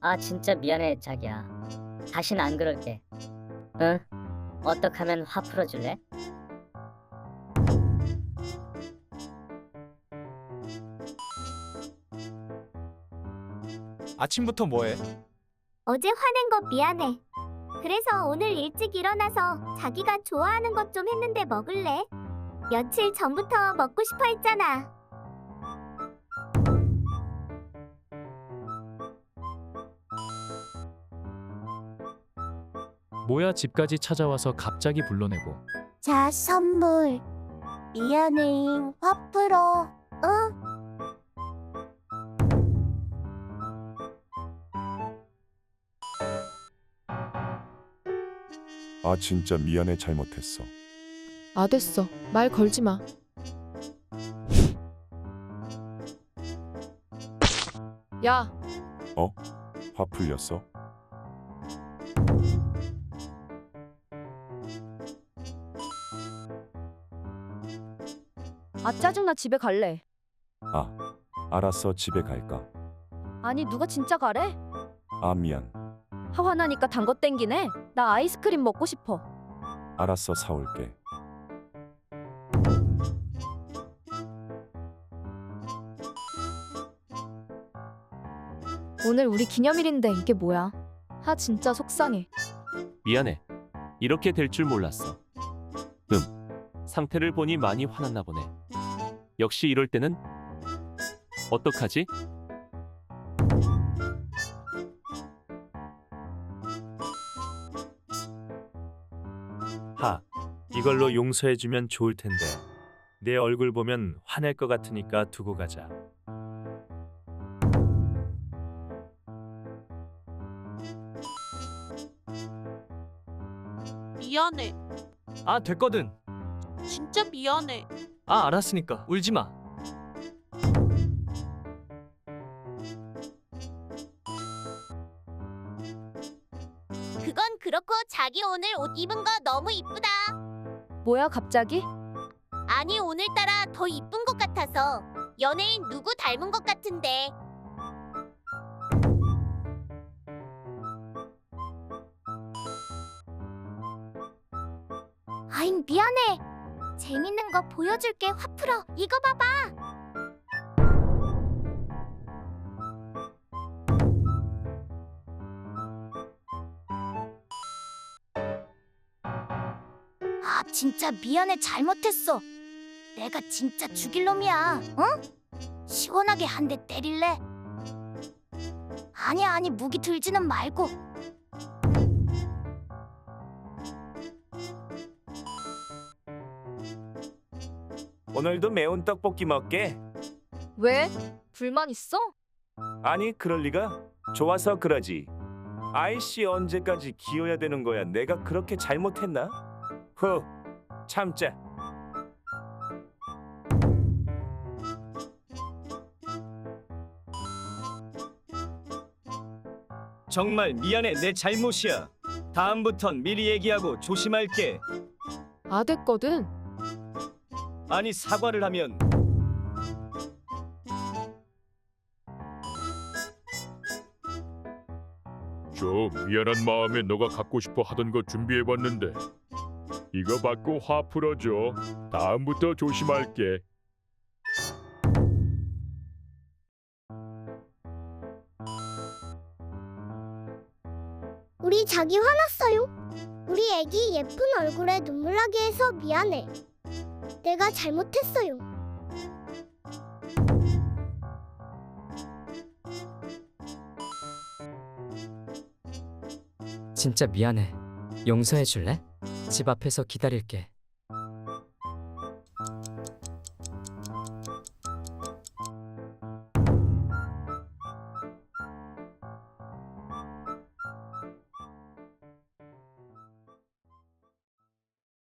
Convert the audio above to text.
아 진짜 미안해 자기야. 다신 안 그럴게. 응? 어떻게 하면 화 풀어줄래? 아침부터 뭐해? 어제 화낸 거 미안해. 그래서 오늘 일찍 일어나서 자기가 좋아하는 것 좀 했는데 먹을래? 며칠 전부터 먹고 싶어 했잖아. 뭐야 집까지 찾아와서 갑자기 불러내고 자, 선물. 미안해. 화 풀어. 응? 아 진짜 미안해 잘못했어. 아 됐어. 말 걸지 마. 야, 화 풀렸어? 아 짜증나 집에 갈래. 아 알았어 집에 갈까? 아니 누가 진짜 가래? 아 미안. 하 화나니까 단 거 땡기네. 나 아이스크림 먹고 싶어. 알았어 사올게. 오늘 우리 기념일인데 이게 뭐야? 하 진짜 속상해. 미안해. 이렇게 될 줄 몰랐어. 음. 상태를 보니 많이 화났나 보네. 역시 이럴 때는 어떡하지? 하, 이걸로 용서해주면 좋을 텐데. 내 얼굴 보면 화낼 것 같으니까 두고 가자. 미안해. 아 됐거든. 진짜 미안해. 아 알았으니까 울지 마. 그건 그렇고 자기 오늘 옷 입은 거 너무 이쁘다. 뭐야 갑자기? 아니 오늘따라 더 이쁜 것 같아서 연예인 누구 닮은 것 같은데. 아잉 미안해. 재밌는 거 보여줄게 화 풀어. 이거 봐봐. 아 진짜 미안해 잘못했어. 내가 진짜 죽일 놈이야. 응? 시원하게 한 대 때릴래? 아니야 아니 무기 들지는 말고. 오늘도 매운 떡볶이 먹게? 왜? 불만 있어? 아니 그럴 리가? 좋아서 그러지. 아이씨 언제까지 기어야 되는 거야? 내가 그렇게 잘못했나? 후, 참자. 정말 미안해 내 잘못이야. 다음부턴 미리 얘기하고 조심할게. 아 됐거든. 아니 사과를 하면 저 미안한 마음에 너가 갖고 싶어 하던 거 준비해봤는데 이거 받고 화 풀어줘 다음부터 조심할게 우리 자기 화났어요. 우리 애기 예쁜 얼굴에 눈물 나게 해서 미안해. 내가 잘못했어요. 진짜 미안해. 용서해 줄래? 집 앞에서 기다릴게.